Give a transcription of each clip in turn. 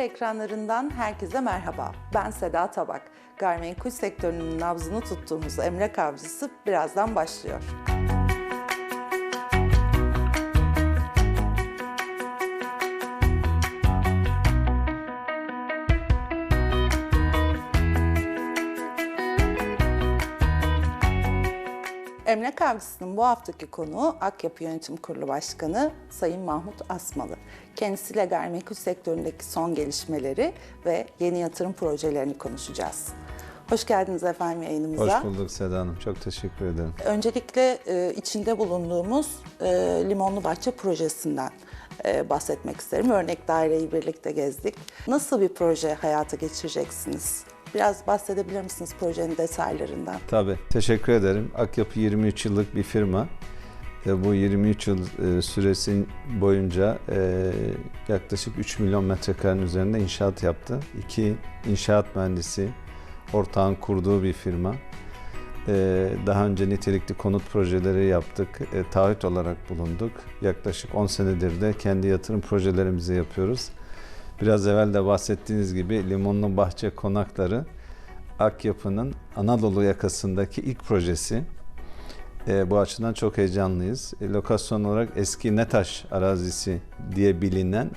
Ekranlarından herkese merhaba. Ben Seda Tabak. Gayrimenkul sektörünün nabzını tuttuğumuz Emlak Avcısı birazdan başlıyor. Avcısı'nın bu haftaki konuğu Akyapı Yönetim Kurulu Başkanı Sayın Mahmut Asmalı. Kendisiyle gayrimenkul sektöründeki son gelişmeleri ve yeni yatırım projelerini konuşacağız. Hoş geldiniz efendim yayınımıza. Hoş bulduk Seda Hanım. Çok teşekkür ederim. Öncelikle e, içinde bulunduğumuz e, Limonlu Bahçe projesinden e, bahsetmek isterim. Örnek daireyi birlikte gezdik. Nasıl bir proje hayata geçireceksiniz? Biraz bahsedebilir misiniz projenin detaylarından? Tabii. Teşekkür ederim. Akyapı 23 yıllık bir firma. Bu 23 yıl e, süresi boyunca e, yaklaşık 3 milyon metrekarenin üzerinde inşaat yaptı. İki inşaat mühendisi ortağın kurduğu bir firma. E, Daha önce nitelikli konut projeleri yaptık. Taahhüt olarak bulunduk. Yaklaşık 10 senedir de kendi yatırım projelerimizi yapıyoruz. Biraz evvel de bahsettiğiniz gibi Limonlu Bahçe Konakları Akyapı'nın Anadolu yakasındaki ilk projesi. E, bu açıdan çok heyecanlıyız. E, lokasyon olarak eski Netaş arazisi diye bilinen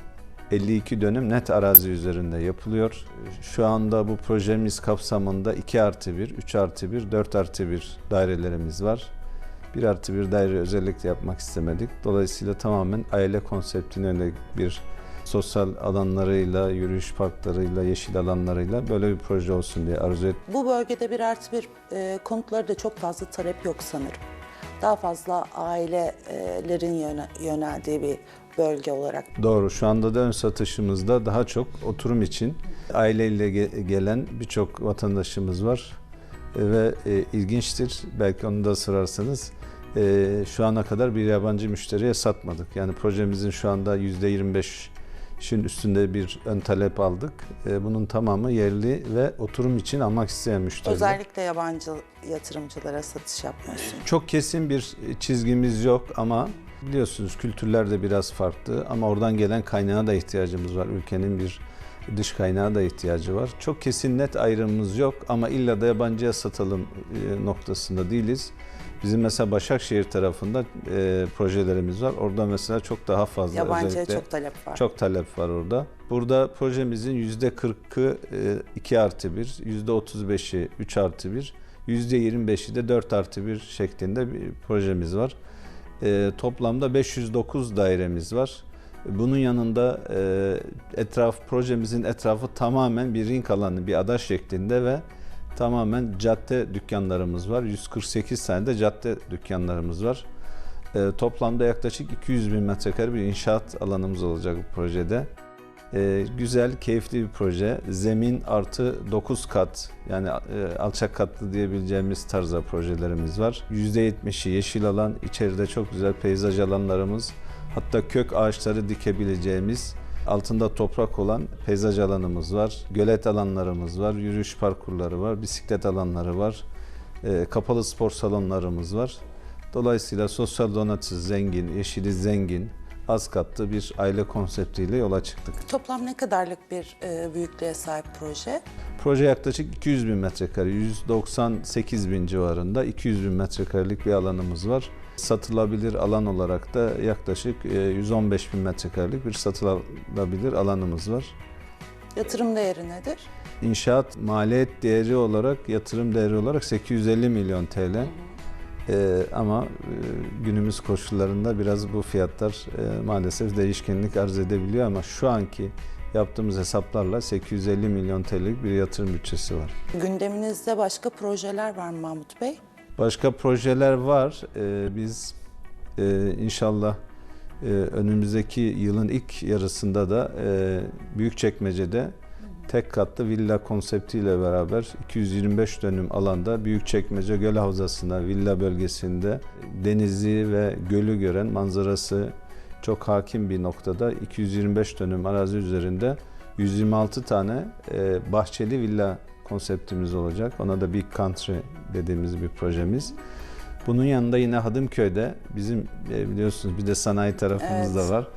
52 dönüm net arazi üzerinde yapılıyor. Şu anda bu projemiz kapsamında 2 artı 1, 3 artı 1, 4 artı 1 dairelerimiz var. 1 artı 1 daire özellikle yapmak istemedik. Dolayısıyla tamamen aile konseptine yönelik bir sosyal alanlarıyla, yürüyüş parklarıyla, yeşil alanlarıyla böyle bir proje olsun diye arzu ettik. Bu bölgede bir artı bir e, konutları da çok fazla talep yok sanırım. Daha fazla ailelerin yöne- yöneldiği bir bölge olarak. Doğru. Şu anda da ön satışımızda daha çok oturum için aileyle ge- gelen birçok vatandaşımız var. E, Ve e, ilginçtir. Belki onu da sorarsanız. e, şu ana kadar bir yabancı müşteriye satmadık. Yani projemizin şu anda %25'in üstünde bir ön talep aldık. E, bunun tamamı yerli ve oturum için almak isteyen müşteriler. Özellikle yabancı yatırımcılara satış yapmıyorsunuz. Çok kesin bir çizgimiz yok ama biliyorsunuz kültürler de biraz farklı ama oradan gelen kaynağa da ihtiyacımız var. Ülkenin bir dış kaynağa da ihtiyacı var. Çok kesin net ayrımımız yok ama illa da yabancıya satalım e, noktasında değiliz. Bizim mesela Başakşehir tarafında e, projelerimiz var. Orada mesela çok daha fazla Yabancıya çok talep var. çok talep var orada. Burada projemizin yüzde 40'ı 2 artı 1, yüzde 35'i 3 artı 1, yüzde 25'i de 4 artı 1 şeklinde bir projemiz var. E, toplamda 509 dairemiz var. Bunun yanında e, etraf projemizin etrafı tamamen bir ring alanı, bir ada şeklinde ve tamamen cadde dükkanlarımız var. 148 tane de cadde dükkanlarımız var. E, toplamda yaklaşık 200 bin metrekare bir inşaat alanımız olacak bu projede. E, güzel, keyifli bir proje. Zemin artı 9 kat yani e, alçak katlı diyebileceğimiz tarzda projelerimiz var. %70'i yeşil alan, içeride çok güzel peyzaj alanlarımız, hatta kök ağaçları dikebileceğimiz altında toprak olan peyzaj alanımız var. Gölet alanlarımız var, yürüyüş parkurları var, bisiklet alanları var. E, kapalı spor salonlarımız var. Dolayısıyla sosyal donatı zengin, yeşili zengin, az katlı bir aile konseptiyle yola çıktık. Toplam ne kadarlık bir e, büyüklüğe sahip proje? Proje yaklaşık 200 bin metrekare, 198 bin civarında 200 bin metrekarelik bir alanımız var. Satılabilir alan olarak da yaklaşık e, 115 bin metrekarelik bir satılabilir alanımız var. Yatırım değeri nedir? İnşaat maliyet değeri olarak, yatırım değeri olarak 850 milyon TL. Ee, ama e, günümüz koşullarında biraz bu fiyatlar e, maalesef değişkenlik arz edebiliyor ama şu anki yaptığımız hesaplarla 850 milyon TL'lik bir yatırım bütçesi var. Gündeminizde başka projeler var mı Mahmut Bey? Başka projeler var. Ee, biz e, inşallah e, önümüzdeki yılın ilk yarısında da e, Büyükçekmece'de tek katlı villa konseptiyle beraber 225 dönüm alanda Büyükçekmece Göl Havzası'na villa bölgesinde denizi ve gölü gören manzarası çok hakim bir noktada 225 dönüm arazi üzerinde 126 tane e, bahçeli villa konseptimiz olacak. Ona da Big Country dediğimiz bir projemiz. Bunun yanında yine Hadımköy'de bizim e, biliyorsunuz bir de sanayi tarafımız Evet. da var.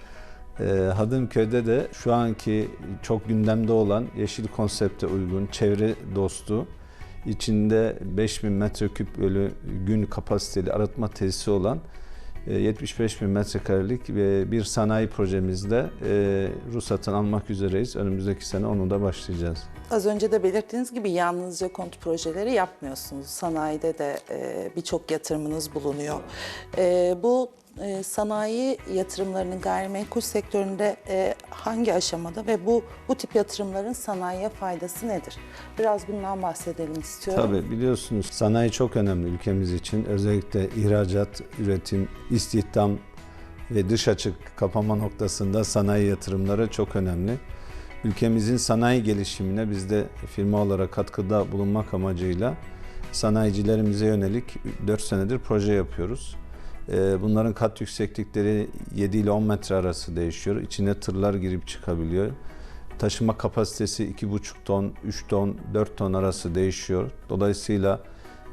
Ee, Hadımköy'de de şu anki çok gündemde olan yeşil konsepte uygun, çevre dostu, içinde 5000 metreküp bölü gün kapasiteli arıtma tesisi olan e, 75 bin metrekarelik ve bir sanayi projemizde e, ruhsatını almak üzereyiz. Önümüzdeki sene onu da başlayacağız. Az önce de belirttiğiniz gibi yalnızca konut projeleri yapmıyorsunuz. Sanayide de e, birçok yatırımınız bulunuyor. E, bu e, sanayi yatırımlarının gayrimenkul sektöründe e, hangi aşamada ve bu bu tip yatırımların sanayiye faydası nedir? Biraz bundan bahsedelim istiyorum. Tabii biliyorsunuz sanayi çok önemli ülkemiz için. Özellikle ihracat, üretim, istihdam ve dış açık kapama noktasında sanayi yatırımları çok önemli. Ülkemizin sanayi gelişimine biz de firma olarak katkıda bulunmak amacıyla sanayicilerimize yönelik 4 senedir proje yapıyoruz. Ee, Bunların kat yükseklikleri 7 ile 10 metre arası değişiyor. İçine tırlar girip çıkabiliyor. Taşıma kapasitesi 2,5 ton, 3 ton, 4 ton arası değişiyor. Dolayısıyla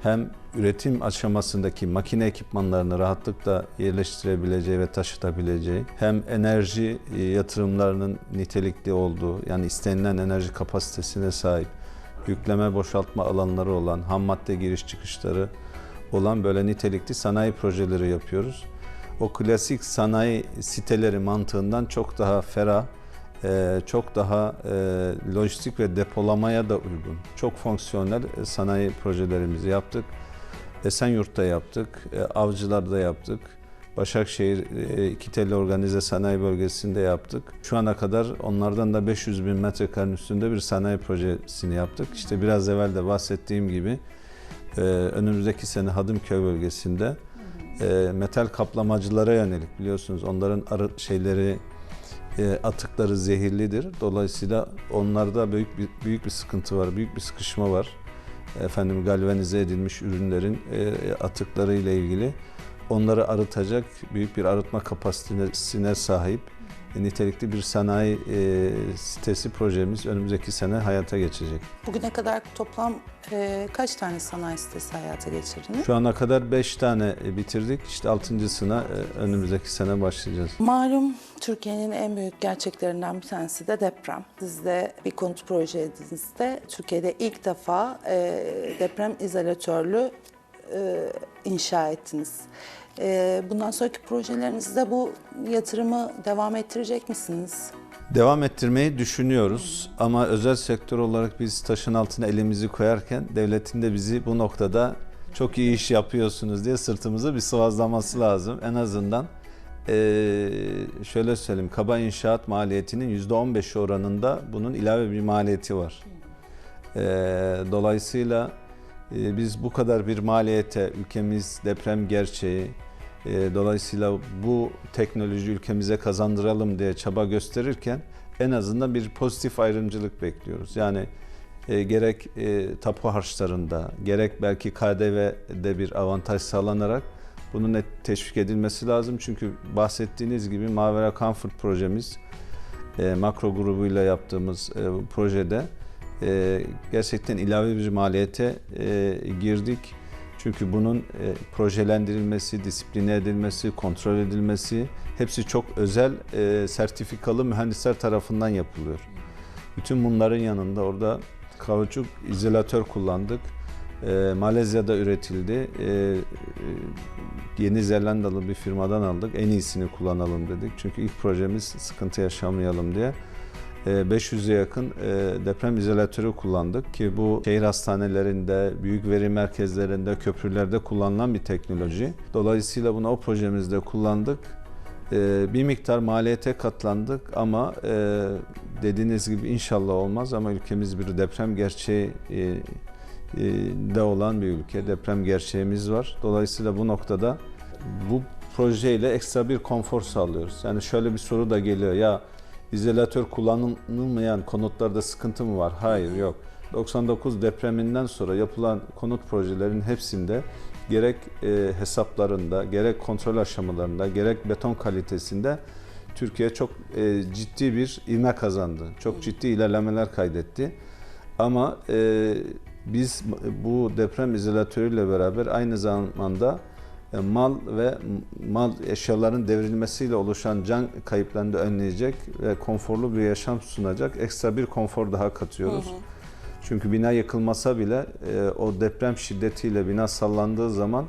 hem üretim aşamasındaki makine ekipmanlarını rahatlıkla yerleştirebileceği ve taşıtabileceği, hem enerji e, yatırımlarının nitelikli olduğu, yani istenilen enerji kapasitesine sahip, yükleme boşaltma alanları olan, ham madde giriş çıkışları olan böyle nitelikli sanayi projeleri yapıyoruz. O klasik sanayi siteleri mantığından çok daha ferah, e, çok daha e, lojistik ve depolamaya da uygun. Çok fonksiyonel e, sanayi projelerimizi yaptık. Esenyurt'ta yaptık, Avcılar'da yaptık. Başakşehir iki telli organize sanayi bölgesinde yaptık. Şu ana kadar onlardan da 500 bin metrekarenin üstünde bir sanayi projesini yaptık. İşte biraz evvel de bahsettiğim gibi e, önümüzdeki sene Hadımköy bölgesinde e, metal kaplamacılara yönelik biliyorsunuz onların arı şeyleri e, atıkları zehirlidir. Dolayısıyla onlarda büyük bir, büyük bir sıkıntı var, büyük bir sıkışma var. Efendim galvanize edilmiş ürünlerin e, atıkları ile ilgili onları arıtacak büyük bir arıtma kapasitesine sahip nitelikli bir sanayi e, sitesi projemiz önümüzdeki sene hayata geçecek. Bugüne kadar toplam e, kaç tane sanayi sitesi hayata geçirdiniz? Şu ana kadar 5 tane e, bitirdik. İşte altıncısına e, önümüzdeki sene başlayacağız. Malum Türkiye'nin en büyük gerçeklerinden bir tanesi de deprem. Siz de bir konut projenizde Türkiye'de ilk defa e, deprem izolatörlü e, inşa ettiniz. E, bundan sonraki projelerinizde bu yatırımı devam ettirecek misiniz? Devam ettirmeyi düşünüyoruz ama özel sektör olarak biz taşın altına elimizi koyarken devletin de bizi bu noktada çok iyi iş yapıyorsunuz diye sırtımıza bir sıvazlaması lazım. En azından eee, şöyle söyleyeyim kaba inşaat maliyetinin %15 oranında bunun ilave bir maliyeti var. Eee, dolayısıyla biz bu kadar bir maliyete ülkemiz deprem gerçeği e, dolayısıyla bu teknoloji ülkemize kazandıralım diye çaba gösterirken en azından bir pozitif ayrımcılık bekliyoruz. Yani e, gerek e, tapu harçlarında gerek belki KDV'de bir avantaj sağlanarak bunun teşvik edilmesi lazım. Çünkü bahsettiğiniz gibi Mavera Comfort projemiz e, makro grubuyla yaptığımız e, projede e, gerçekten ilave bir maliyete e, girdik. Çünkü bunun e, projelendirilmesi, disipline edilmesi, kontrol edilmesi hepsi çok özel e, sertifikalı mühendisler tarafından yapılıyor. Bütün bunların yanında orada kauçuk izolatör kullandık. E, Malezya'da üretildi. E, e, Yeni Zelandalı bir firmadan aldık. En iyisini kullanalım dedik. Çünkü ilk projemiz sıkıntı yaşamayalım diye. E, 500'e yakın e, deprem izolatörü kullandık ki bu şehir hastanelerinde, büyük veri merkezlerinde, köprülerde kullanılan bir teknoloji. Dolayısıyla bunu o projemizde kullandık. E, Bir miktar maliyete katlandık ama e, dediğiniz gibi inşallah olmaz ama ülkemiz bir deprem gerçeği e, de olan bir ülke. Deprem gerçeğimiz var. Dolayısıyla bu noktada bu projeyle ekstra bir konfor sağlıyoruz. Yani şöyle bir soru da geliyor ya izolatör kullanılmayan konutlarda sıkıntı mı var? Hayır yok. 99 depreminden sonra yapılan konut projelerin hepsinde gerek e, hesaplarında, gerek kontrol aşamalarında, gerek beton kalitesinde Türkiye çok e, ciddi bir ivme kazandı. Çok ciddi ilerlemeler kaydetti. Ama e, biz bu deprem izolatörüyle beraber aynı zamanda mal ve mal eşyaların devrilmesiyle oluşan can kayıplarını da önleyecek ve konforlu bir yaşam sunacak ekstra bir konfor daha katıyoruz. Çünkü bina yıkılmasa bile e, o deprem şiddetiyle bina sallandığı zaman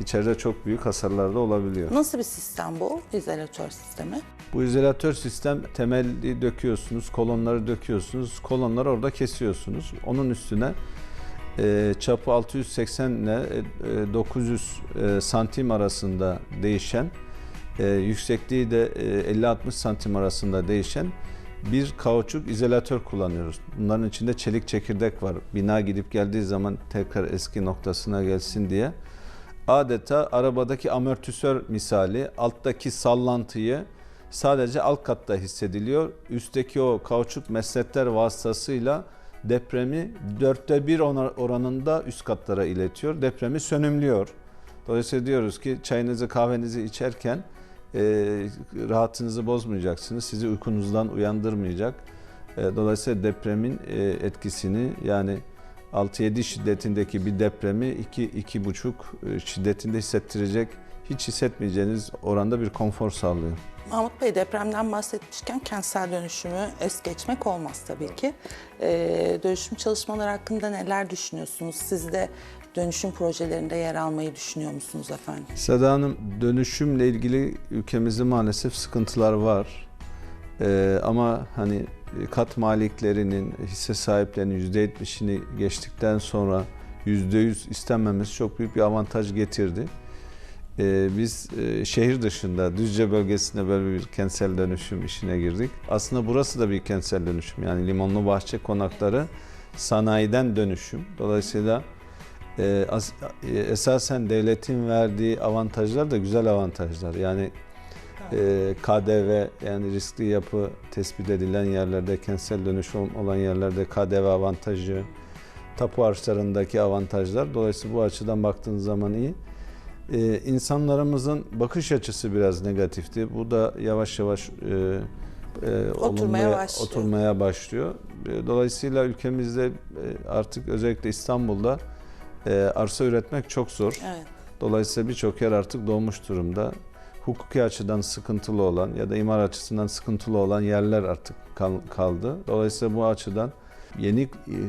içeride çok büyük hasarlar da olabiliyor. Nasıl bir sistem bu? İzolatör sistemi. Bu izolatör sistem temeli döküyorsunuz, kolonları döküyorsunuz, kolonları orada kesiyorsunuz. Onun üstüne e, çapı 680 ile e, 900 e, santim arasında değişen, e, yüksekliği de e, 50-60 santim arasında değişen bir kauçuk izolatör kullanıyoruz. Bunların içinde çelik çekirdek var. Bina gidip geldiği zaman tekrar eski noktasına gelsin diye. Adeta arabadaki amortisör misali alttaki sallantıyı sadece alt katta hissediliyor. Üstteki o kauçuk mesletler vasıtasıyla depremi dörtte bir oranında üst katlara iletiyor. Depremi sönümlüyor. Dolayısıyla diyoruz ki çayınızı kahvenizi içerken e, rahatınızı bozmayacaksınız. Sizi uykunuzdan uyandırmayacak. E, dolayısıyla depremin e, etkisini yani 6-7 şiddetindeki bir depremi 2-2,5 e, şiddetinde hissettirecek hiç hissetmeyeceğiniz oranda bir konfor sağlıyor. Mahmut Bey depremden bahsetmişken kentsel dönüşümü es geçmek olmaz tabii ki. Ee, dönüşüm çalışmaları hakkında neler düşünüyorsunuz? Siz de dönüşüm projelerinde yer almayı düşünüyor musunuz efendim? Seda Hanım dönüşümle ilgili ülkemizde maalesef sıkıntılar var. Ee, ama hani kat maliklerinin, hisse sahiplerinin %70'ini geçtikten sonra %100 istenmemesi çok büyük bir avantaj getirdi. Ee, biz e, şehir dışında Düzce bölgesinde böyle bir kentsel dönüşüm işine girdik. Aslında burası da bir kentsel dönüşüm. Yani limonlu bahçe konakları sanayiden dönüşüm. Dolayısıyla e, as- e, esasen devletin verdiği avantajlar da güzel avantajlar. Yani e, KDV yani riskli yapı tespit edilen yerlerde, kentsel dönüşüm olan yerlerde KDV avantajı, tapu arçlarındaki avantajlar. Dolayısıyla bu açıdan baktığınız zaman iyi. E, insanlarımızın bakış açısı biraz negatifti. Bu da yavaş yavaş e, e, olumluya- başlıyor. oturmaya başlıyor. E, Dolayısıyla ülkemizde e, artık özellikle İstanbul'da e, arsa üretmek çok zor. Evet. Dolayısıyla birçok yer artık dolmuş durumda. Hukuki açıdan sıkıntılı olan ya da imar açısından sıkıntılı olan yerler artık kal- kaldı. Dolayısıyla bu açıdan yeni e,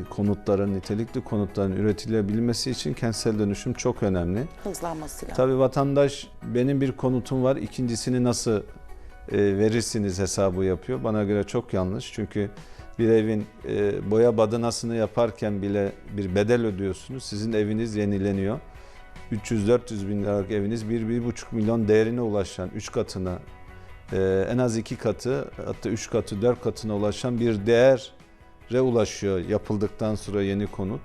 konutların, nitelikli konutların üretilebilmesi için kentsel dönüşüm çok önemli. Hızlanması lazım. Tabii vatandaş benim bir konutum var, ikincisini nasıl e, verirsiniz hesabı yapıyor. Bana göre çok yanlış. Çünkü bir evin e, boya badınasını yaparken bile bir bedel ödüyorsunuz. Sizin eviniz yenileniyor. 300-400 bin liralık eviniz 1-1,5 milyon değerine ulaşan 3 katına en az 2 katı hatta 3 katı 4 katına ulaşan bir değere ulaşıyor yapıldıktan sonra yeni konut.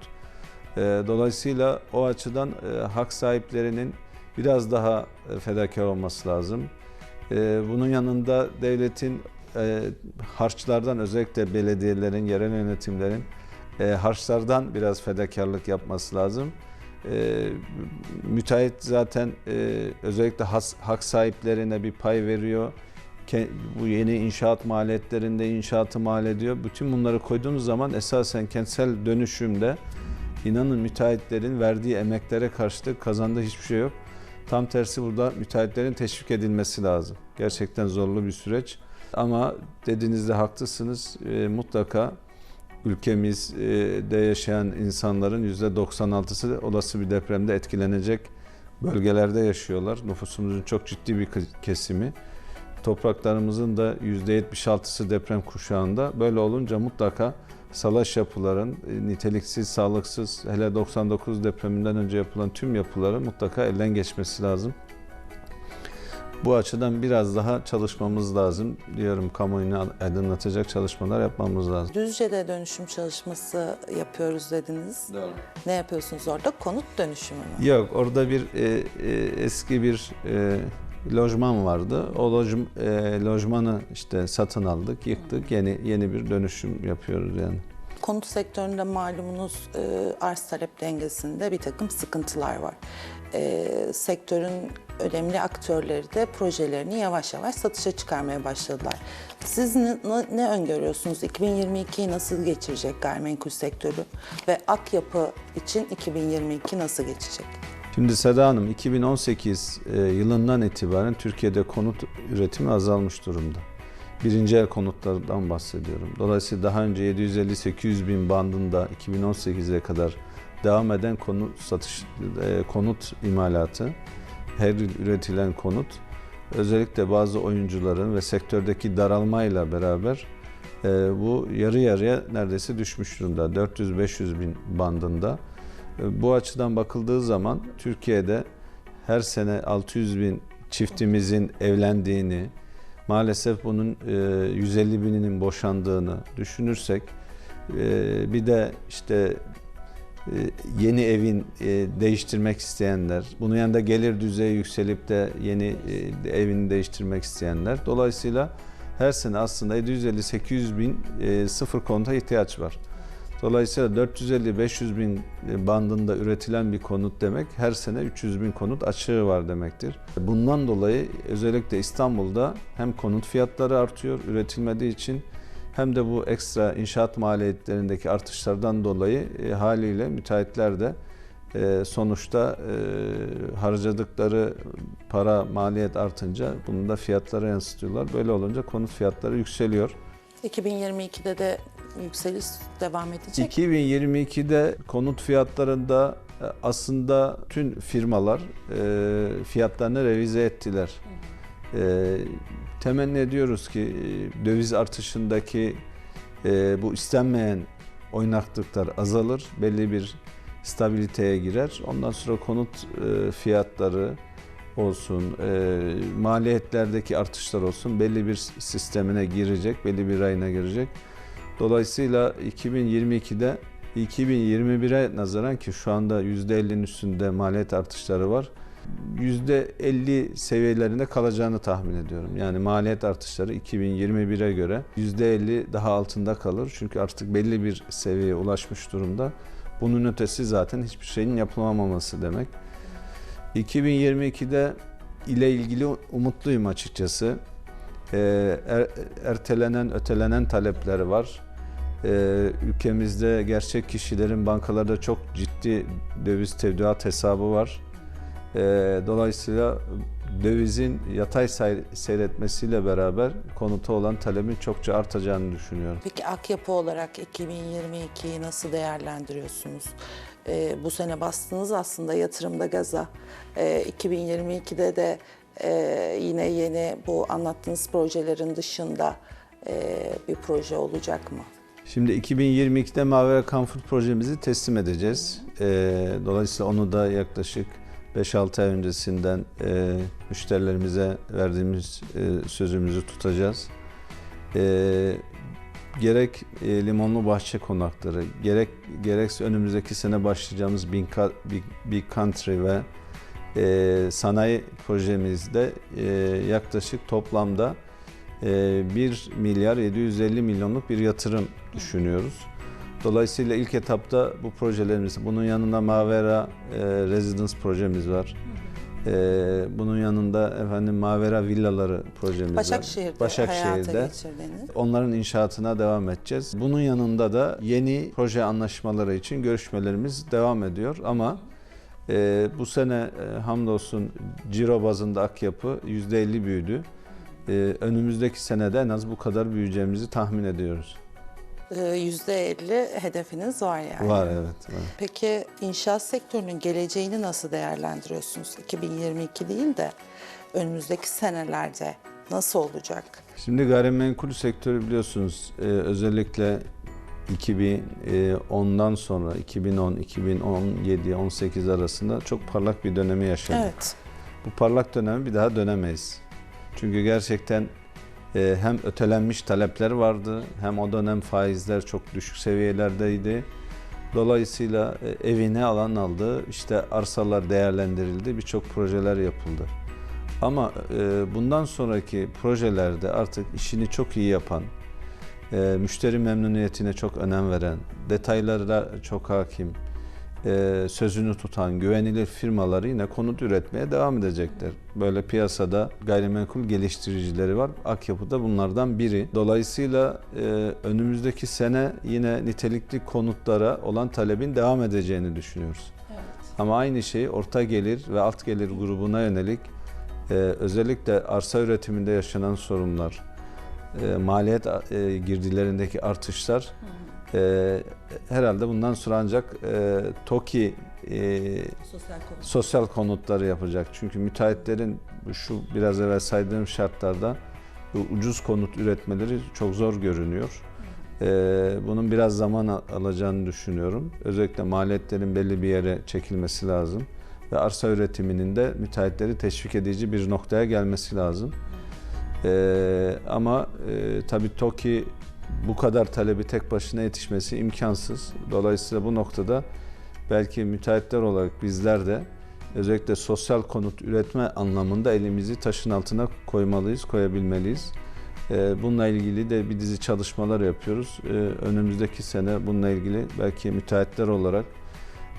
E, dolayısıyla o açıdan e, hak sahiplerinin biraz daha e, fedakar olması lazım. E, bunun yanında devletin e, harçlardan özellikle belediyelerin, yerel yönetimlerin harçlardan biraz fedakarlık yapması lazım. E, müteahhit zaten özellikle hak sahiplerine bir pay veriyor. Bu yeni inşaat maliyetlerinde inşaatı mal ediyor. Bütün bunları koyduğunuz zaman esasen kentsel dönüşümde inanın müteahhitlerin verdiği emeklere karşılık kazandığı hiçbir şey yok. Tam tersi burada müteahhitlerin teşvik edilmesi lazım. Gerçekten zorlu bir süreç. Ama dediğinizde haklısınız. E, mutlaka ülkemizde yaşayan insanların %96'sı olası bir depremde etkilenecek bölgelerde yaşıyorlar. Nüfusumuzun çok ciddi bir kesimi. Topraklarımızın da %76'sı deprem kuşağında. Böyle olunca mutlaka salaş yapıların, e, niteliksiz, sağlıksız, hele 99 depreminden önce yapılan tüm yapıların mutlaka elden geçmesi lazım. Bu açıdan biraz daha çalışmamız lazım. Diyorum kamuoyunu aydınlatacak çalışmalar yapmamız lazım. Düzce'de dönüşüm çalışması yapıyoruz dediniz. Ne yapıyorsunuz orada? Konut dönüşümü mü? Yok orada bir e, e, eski bir e, lojman vardı. O loj, e, lojmanı işte satın aldık, yıktık. Yeni yeni bir dönüşüm yapıyoruz yani. Konut sektöründe malumunuz e, arz talep dengesinde bir takım sıkıntılar var. E, sektörün önemli aktörleri de projelerini yavaş yavaş satışa çıkarmaya başladılar. Siz ne, ne- öngörüyorsunuz? 2022'yi nasıl geçirecek gayrimenkul sektörü ve Akyapı için 2022 nasıl geçecek? Şimdi Seda Hanım 2018 e, yılından itibaren Türkiye'de konut üretimi azalmış durumda. Birinci el konutlardan bahsediyorum. Dolayısıyla daha önce 750-800 bin bandında 2018'e kadar devam eden konut satış e, konut imalatı, her yıl üretilen konut özellikle bazı oyuncuların ve sektördeki daralmayla beraber e, bu yarı yarıya neredeyse düşmüş durumda. 400-500 bin bandında. E, Bu açıdan bakıldığı zaman Türkiye'de her sene 600 bin çiftimizin evlendiğini, maalesef bunun e, 150 bininin boşandığını düşünürsek, e, bir de işte e, yeni evin e, değiştirmek isteyenler, bunun yanında gelir düzeyi yükselip de yeni e, evini değiştirmek isteyenler. Dolayısıyla her sene aslında 750-800 bin e, sıfır konuta ihtiyaç var. Dolayısıyla 450-500 bin bandında üretilen bir konut demek her sene 300 bin konut açığı var demektir. Bundan dolayı özellikle İstanbul'da hem konut fiyatları artıyor üretilmediği için hem de bu ekstra inşaat maliyetlerindeki artışlardan dolayı e, haliyle müteahhitler de e, sonuçta e, harcadıkları para maliyet artınca bunu da fiyatlara yansıtıyorlar. Böyle olunca konut fiyatları yükseliyor. 2022'de de yükseliş devam edecek. 2022'de konut fiyatlarında e, aslında tüm firmalar e, fiyatlarını revize ettiler. E, temenni ediyoruz ki e, döviz artışındaki e, bu istenmeyen oynaklıklar azalır, belli bir stabiliteye girer. Ondan sonra konut e, fiyatları olsun, e, maliyetlerdeki artışlar olsun belli bir sistemine girecek, belli bir rayına girecek. Dolayısıyla 2022'de 2021'e nazaran ki şu anda %50'nin üstünde maliyet artışları var. %50 seviyelerinde kalacağını tahmin ediyorum. Yani maliyet artışları 2021'e göre %50 daha altında kalır. Çünkü artık belli bir seviyeye ulaşmış durumda. Bunun ötesi zaten hiçbir şeyin yapılamaması demek. 2022'de ile ilgili umutluyum açıkçası. Ee, er- ertelenen, ötelenen talepleri var. Ee, ülkemizde gerçek kişilerin bankalarda çok ciddi döviz tevdiat hesabı var. Ee, dolayısıyla dövizin yatay seyretmesiyle beraber konuta olan talebin çokça artacağını düşünüyorum. Peki Akyapı olarak 2022'yi nasıl değerlendiriyorsunuz? Ee, bu sene bastınız aslında yatırımda gaza. Ee, 2022'de de e, yine yeni bu anlattığınız projelerin dışında e, bir proje olacak mı? Şimdi 2022'de Mavera Comfort projemizi teslim edeceğiz. Ee, dolayısıyla onu da yaklaşık 5-6 ay öncesinden e, müşterilerimize verdiğimiz e, sözümüzü tutacağız. Ee, gerek e, limonlu bahçe konakları, gerek gerekse önümüzdeki sene başlayacağımız Big, Country ve sanayi projemizde yaklaşık toplamda 1 milyar 750 milyonluk bir yatırım düşünüyoruz. Dolayısıyla ilk etapta bu projelerimiz, bunun yanında Mavera e, Residence projemiz var. E, bunun yanında efendim Mavera villaları projemiz Başakşehir'de, var. Başakşehir'de. Onların inşaatına devam edeceğiz. Bunun yanında da yeni proje anlaşmaları için görüşmelerimiz devam ediyor ama e, bu sene e, hamdolsun ciro bazında Akyapı %50 büyüdü. E, önümüzdeki senede en az bu kadar büyüyeceğimizi tahmin ediyoruz. Ee, %50 hedefiniz var yani. Var evet. var. Peki inşaat sektörünün geleceğini nasıl değerlendiriyorsunuz? 2022 değil de önümüzdeki senelerde nasıl olacak? Şimdi gayrimenkul sektörü biliyorsunuz e, özellikle 2010'dan sonra 2010, 2017, 18 arasında çok parlak bir dönemi yaşadık. Evet. Bu parlak dönemi bir daha dönemeyiz. Çünkü gerçekten e, hem ötelenmiş talepler vardı hem o dönem faizler çok düşük seviyelerdeydi. Dolayısıyla e, evine alan aldı, işte arsalar değerlendirildi, birçok projeler yapıldı. Ama e, bundan sonraki projelerde artık işini çok iyi yapan, müşteri memnuniyetine çok önem veren, detaylara çok hakim, e, sözünü tutan güvenilir firmaları yine konut üretmeye devam edecekler. Böyle piyasada gayrimenkul geliştiricileri var. Akyapı da bunlardan biri. Dolayısıyla e, önümüzdeki sene yine nitelikli konutlara olan talebin devam edeceğini düşünüyoruz. Ama aynı şey orta gelir ve alt gelir grubuna yönelik e, özellikle arsa üretiminde yaşanan sorunlar, e, maliyet e, girdilerindeki artışlar e, herhalde bundan sonra ancak e, TOKİ e, Sosyal konu. sosyal konutları yapacak. Çünkü müteahhitlerin şu biraz evvel saydığım şartlarda ucuz konut üretmeleri çok zor görünüyor. Ee, bunun biraz zaman al- alacağını düşünüyorum. Özellikle maliyetlerin belli bir yere çekilmesi lazım ve arsa üretiminin de müteahhitleri teşvik edici bir noktaya gelmesi lazım. Ee, ama e, tabii TOKİ bu kadar talebi tek başına yetişmesi imkansız. Dolayısıyla bu noktada belki müteahhitler olarak bizler de özellikle sosyal konut üretme anlamında elimizi taşın altına koymalıyız, koyabilmeliyiz. Ee, Bununla ilgili de bir dizi çalışmalar yapıyoruz. Ee, Önümüzdeki sene bununla ilgili belki müteahhitler olarak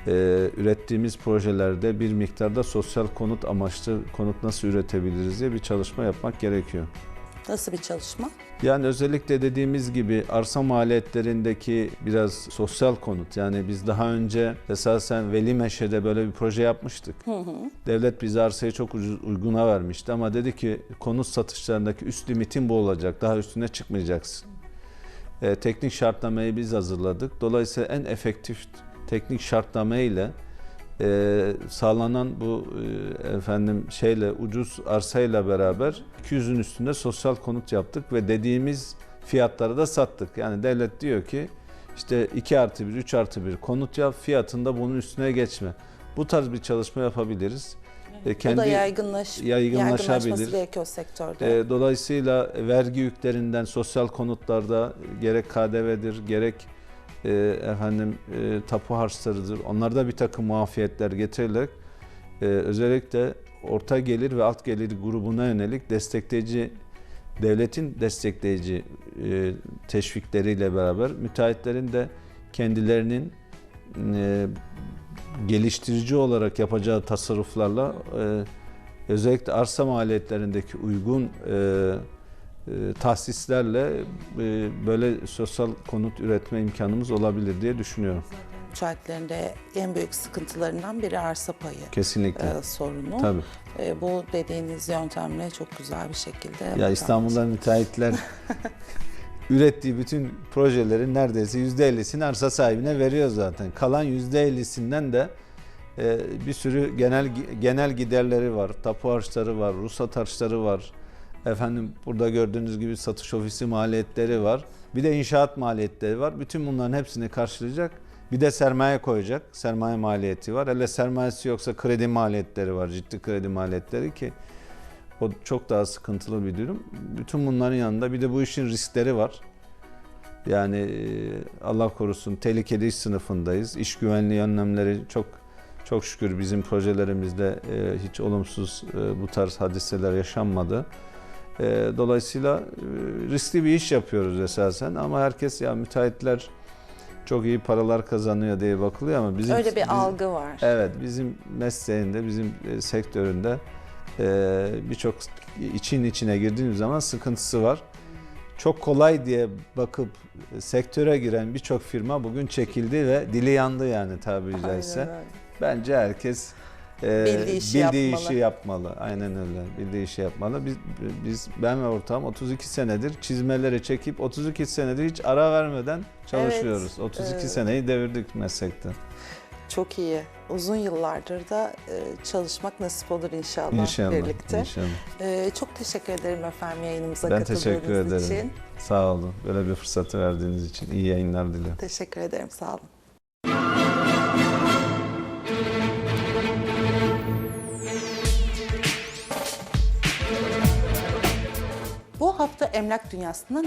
e, ürettiğimiz projelerde bir miktarda sosyal konut amaçlı konut nasıl üretebiliriz diye bir çalışma yapmak gerekiyor. Nasıl bir çalışma? Yani özellikle dediğimiz gibi arsa maliyetlerindeki biraz sosyal konut. Yani biz daha önce esasen Veli Meşe'de böyle bir proje yapmıştık. Devlet bize arsayı çok ucuz, uyguna vermişti ama dedi ki konut satışlarındaki üst limitin bu olacak. Daha üstüne çıkmayacaksın. Ee, teknik şartnameyi biz hazırladık. Dolayısıyla en efektif teknik şartname ile e, sağlanan bu e, efendim şeyle ucuz arsayla beraber 200'ün üstünde sosyal konut yaptık ve dediğimiz fiyatları da sattık. Yani devlet diyor ki işte 2 artı 1, 3 artı 1 konut yap fiyatında bunun üstüne geçme. Bu tarz bir çalışma yapabiliriz. E, Bu da yaygınlaş, yaygınlaşabilir. gerekiyor sektörde. E, Dolayısıyla vergi yüklerinden sosyal konutlarda gerek KDV'dir gerek e, efendim e, tapu harçlarıdır. Onlarda bir takım muafiyetler getirilerek e, özellikle orta gelir ve alt gelir grubuna yönelik destekleyici devletin destekleyici e, teşvikleriyle beraber müteahhitlerin de kendilerinin e, geliştirici olarak yapacağı tasarruflarla e, özellikle arsa maliyetlerindeki uygun e, tahsislerle e, böyle sosyal konut üretme imkanımız olabilir diye düşünüyorum. Müteahhitlerin de en büyük sıkıntılarından biri arsa payı Kesinlikle. e, sorunu. Tabii. E, bu dediğiniz yöntemle çok güzel bir şekilde. Ya İstanbul'da müteahhitler ürettiği bütün projelerin neredeyse %50'sini arsa sahibine veriyor zaten. Kalan %50'sinden de e, bir sürü genel genel giderleri var. Tapu harçları var, ruhsat harçları var. Efendim burada gördüğünüz gibi satış ofisi maliyetleri var. Bir de inşaat maliyetleri var. Bütün bunların hepsini karşılayacak. Bir de sermaye koyacak. Sermaye maliyeti var. Hele sermayesi yoksa kredi maliyetleri var. Ciddi kredi maliyetleri ki o çok daha sıkıntılı bir durum. Bütün bunların yanında bir de bu işin riskleri var. Yani e, Allah korusun tehlikeli iş sınıfındayız. İş güvenliği önlemleri çok çok şükür bizim projelerimizde e, hiç olumsuz e, bu tarz hadiseler yaşanmadı. E, Dolayısıyla e, riskli bir iş yapıyoruz esasen ama herkes ya müteahhitler çok iyi paralar kazanıyor diye bakılıyor ama bizim Öyle bir biz- algı var. Evet, bizim mesleğinde, bizim e, sektöründe e, birçok için içine girdiğimiz zaman sıkıntısı var. Çok kolay diye bakıp sektöre giren birçok firma bugün çekildi ve dili yandı yani tabiri caizse. Bence herkes e, Bildiği işi bildiği yapmalı. işi yapmalı. Aynen öyle. Bildiği işi yapmalı. Biz, biz ben ve ortağım 32 senedir çizmeleri çekip 32 senedir hiç ara vermeden çalışıyoruz. 32 evet. seneyi devirdik meslekte. Çok iyi. Uzun yıllardır da e, çalışmak nasip olur inşallah, İnşallah. birlikte. inşallah. E, çok teşekkür ederim efendim yayınımıza Ben katıldığınız teşekkür ederim. için. Sağ olun. Böyle bir fırsatı verdiğiniz için iyi yayınlar diliyorum. Teşekkür ederim. Sağ olun. Emlak dünyasında